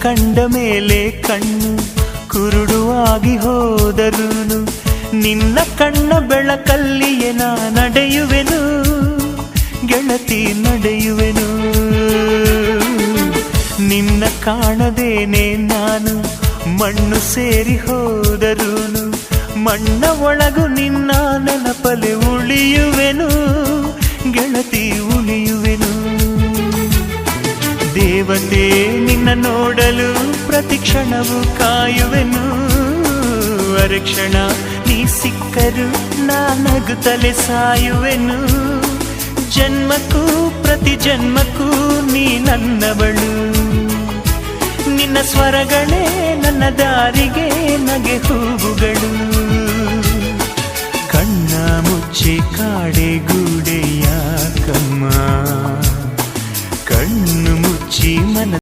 ಕಂಡ ಮೇಲೆ ಕಣ್ಣು ಕುರುಡುವಾಗಿ ಹೋದರುನು. ನಿನ್ನ ಕಣ್ಣ ಬೆಳಕಲ್ಲಿಯೇ ನಾ ನಡೆಯುವೆನು, ಗೆಳತಿ ನಡೆಯುವೆನು. ನಿನ್ನ ಕಾಣದೇನೆ ನಾನು ಮಣ್ಣು ಸೇರಿ ಹೋದರುನು. ಮಣ್ಣ ಒಳಗು ನಿನ್ನ ನೆನಪಲೆ ಉಳಿಯುವೆನು, ಗೆಳತಿ ಉಳಿಯುವೆನು. ದೇವತೆ, ನಿನ್ನ ನೋಡಲು ಪ್ರತಿ ಕ್ಷಣವು ಕಾಯುವೆನು. ಅರಕ್ಷಣ ನೀ ಸಿಕ್ಕರು ನಾನಗುತ್ತಲೆ ಸಾಯುವೆನು. ಜನ್ಮಕ್ಕೂ, ಪ್ರತಿ ಜನ್ಮಕ್ಕೂ ನೀ ನನ್ನವಳು. ನಿನ್ನ ಸ್ವರಗಳೇ ನನ್ನ ದಾರಿಗೆ ನಗೆ ಹೂವುಗಳು. ಕಣ್ಣ ಮುಚ್ಚಿ ಕಾಡೆ ಗೂಡೆಯ ಯಾಕಮ್ಮ ಕಣ್ಣು ಮುಚ್ಚಿ ಮನ